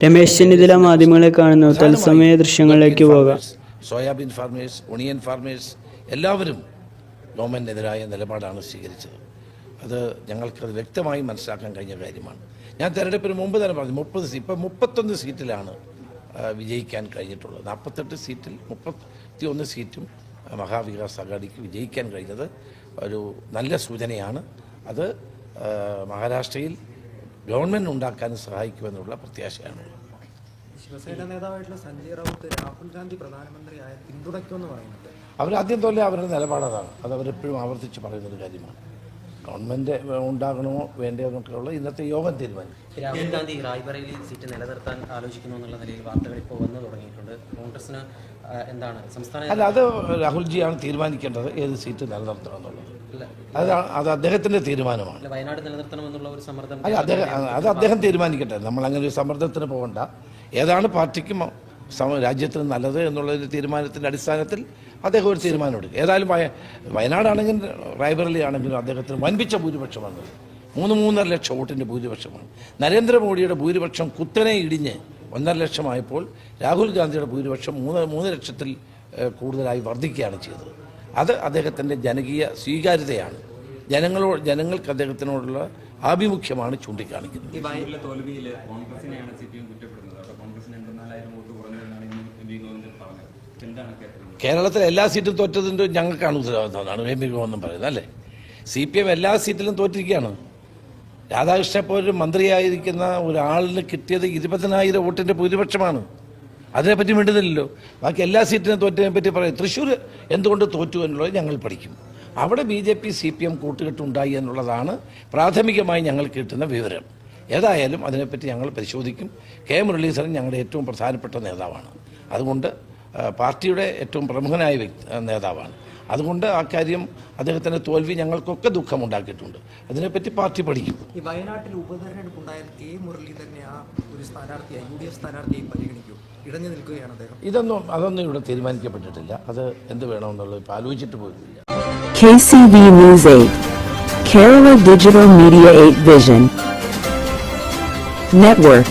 രമേശ് ചെന്നിത്തല മാധ്യമങ്ങളെ കാണുന്നു തത്സമയ ദൃശ്യങ്ങളിലേക്ക് പോകാം. സോയാബീൻ ഫാർമേഴ്സ് ഒണിയൻ ഫാർമേഴ്സ് എല്ലാവരും ഗവൺമെന്റിനെതിരായ നിലപാടാണ് സ്വീകരിച്ചത്. അത് ഞങ്ങൾക്കത് വ്യക്തമായി മനസ്സിലാക്കാൻ കഴിഞ്ഞ കാര്യമാണ്. ഞാൻ തെരഞ്ഞെടുപ്പിന് മുമ്പ് തന്നെ പറഞ്ഞു മുപ്പത് സീറ്റ് ഇപ്പം മുപ്പത്തൊന്ന് സീറ്റിലാണ് വിജയിക്കാൻ കഴിഞ്ഞിട്ടുള്ളത്. നാൽപ്പത്തെട്ട് സീറ്റിൽ മുപ്പത്തി ഒന്ന് സീറ്റും മഹാവികാസ് അഘാടിക്ക് വിജയിക്കാൻ കഴിഞ്ഞത് ഒരു നല്ല സൂചനയാണ്. അത് മഹാരാഷ്ട്രയിൽ ഗവൺമെന്റ് ഉണ്ടാക്കാൻ സഹായിക്കുമെന്നുള്ള പ്രത്യാശയാണ്. ശിവസേന നേതാവായിട്ടുള്ള സഞ്ജയ് റൌത്ത് രാഹുൽ ഗാന്ധി പ്രധാനമന്ത്രിയായ പിന്തുണയ്ക്കുമെന്ന് പറയുന്നുണ്ട്. അവരാദ്യം തൊല്ലേ അവരുടെ നിലപാടതാണ്. അത് അവരെപ്പോഴും ആവർത്തിച്ച് പറയുന്നൊരു കാര്യമാണ്. ഗവൺമെന്റ് ഉണ്ടാകണമോ വേണ്ടയോ എന്നൊക്കെയുള്ള ഇന്നത്തെ യോഗം തീരുമാനിക്കും. രാഹുൽ ഗാന്ധി റായ്ബറേലി സീറ്റ് നിലനിർത്താൻ ആലോചിക്കുന്നു എന്നുള്ള നിലയിൽ വാർത്തകൾ ഇപ്പോൾ വന്നു തുടങ്ങിയിട്ടുണ്ട്. കോൺഗ്രസിന് എന്താണ് സംസ്ഥാന അല്ല അത് രാഹുൽജിയാണ് തീരുമാനിക്കേണ്ടത് ഏത് സീറ്റ് നിലനിർത്തണം എന്നുള്ളത്. അത് അത് അദ്ദേഹത്തിന്റെ തീരുമാനമാണ്. അല്ല, അദ്ദേഹം അത് അദ്ദേഹം തീരുമാനിക്കട്ടെ. നമ്മൾ അങ്ങനെ ഒരു സമ്മർദ്ദത്തിന് പോകണ്ട. ഏതാണ് പാർട്ടിക്ക് രാജ്യത്തിന് നല്ലത് എന്നുള്ളതിന്റെ തീരുമാനത്തിന്റെ അടിസ്ഥാനത്തിൽ അദ്ദേഹം ഒരു തീരുമാനം എടുക്കും. ഏതായാലും വയനാടാണെങ്കിൽ വയനാടാണെങ്കിലും റായ്ബറലി ആണെങ്കിലും അദ്ദേഹത്തിന് വൻപിച്ച ഭൂരിപക്ഷമാണ്. മൂന്ന് മൂന്നര ലക്ഷം വോട്ടിന്റെ ഭൂരിപക്ഷമാണ്. നരേന്ദ്രമോദിയുടെ ഭൂരിപക്ഷം കുത്തനെ ഇടിഞ്ഞ് ഒന്നര ലക്ഷമായപ്പോൾ രാഹുൽ ഗാന്ധിയുടെ ഭൂരിപക്ഷം മൂന്ന് മൂന്ന് ലക്ഷത്തിൽ കൂടുതലായി വർദ്ധിക്കുകയാണ് ചെയ്തത്. അത് അദ്ദേഹത്തിന്റെ ജനകീയ സ്വീകാര്യതയാണ്. ജനങ്ങളോ ജനങ്ങൾക്ക് അദ്ദേഹത്തിനോടുള്ള ആഭിമുഖ്യമാണ് ചൂണ്ടിക്കാണിക്കുന്നത്. കേരളത്തിലെ എല്ലാ സീറ്റും തോറ്റതിന്റെ ഞങ്ങൾക്കാണ് ഉത്തരവാദിത്തമാണ് എം പി ഗോവെന്നും പറയുന്നത് അല്ലേ? സി പി എം എല്ലാ സീറ്റിലും തോറ്റിരിക്കുകയാണ്. രാധാകൃഷ്ണനെ പോലൊരു മന്ത്രിയായിരിക്കുന്ന ഒരാളിന് കിട്ടിയത് ഇരുപതിനായിരം വോട്ടിന്റെ ഭൂരിപക്ഷമാണ്. അതിനെപ്പറ്റി മിണ്ടുന്നില്ലല്ലോ. ബാക്കി എല്ലാ സീറ്റിനും തോറ്റതിനെ പറ്റി പറയും. തൃശ്ശൂർ എന്തുകൊണ്ട് തോറ്റു എന്നുള്ളത് ഞങ്ങൾ പഠിക്കും. അവിടെ B J P C P M കൂട്ടുകെട്ടുണ്ടായി എന്നുള്ളതാണ് പ്രാഥമികമായി ഞങ്ങൾ കിട്ടുന്ന വിവരം. ഏതായാലും അതിനെപ്പറ്റി ഞങ്ങൾ പരിശോധിക്കും. കെ മുരളീധരൻ ഞങ്ങളുടെ ഏറ്റവും പ്രധാനപ്പെട്ട നേതാവാണ്. അതുകൊണ്ട് പാർട്ടിയുടെ ഏറ്റവും പ്രമുഖനായ വ്യക്തി നേതാവാണ്. അതുകൊണ്ട് ആ കാര്യം അദ്ദേഹത്തിന്റെ തോൽവി ഞങ്ങൾക്കൊക്കെ ദുഃഖമുണ്ടാക്കിയിട്ടുണ്ട് അതിനെപ്പറ്റി പാർട്ടി പഠിക്കും ഈ വയനാട്ടിൽ ഉപതെരഞ്ഞെടുപ്പ് ഉണ്ടായാൽ കെ മുരളീധരനെ ആ ഒരു സ്ഥാനാർത്ഥിയായി യു ഡി എഫ് സ്ഥാനാർത്ഥിയായി പരിഗണിക്കും ഇടഞ്ഞു നിൽക്കുകയാണ് അദ്ദേഹം ഇതൊന്നും അതൊന്നും ഇവിടെ തീരുമാനിക്കപ്പെട്ടിട്ടില്ല അത് എന്ത് വേണമെന്നുള്ളത് ഇപ്പം ആലോചിച്ചിട്ട് പോലുമില്ല KCV news 8. Kerala Digital Media 8 Vision. Network.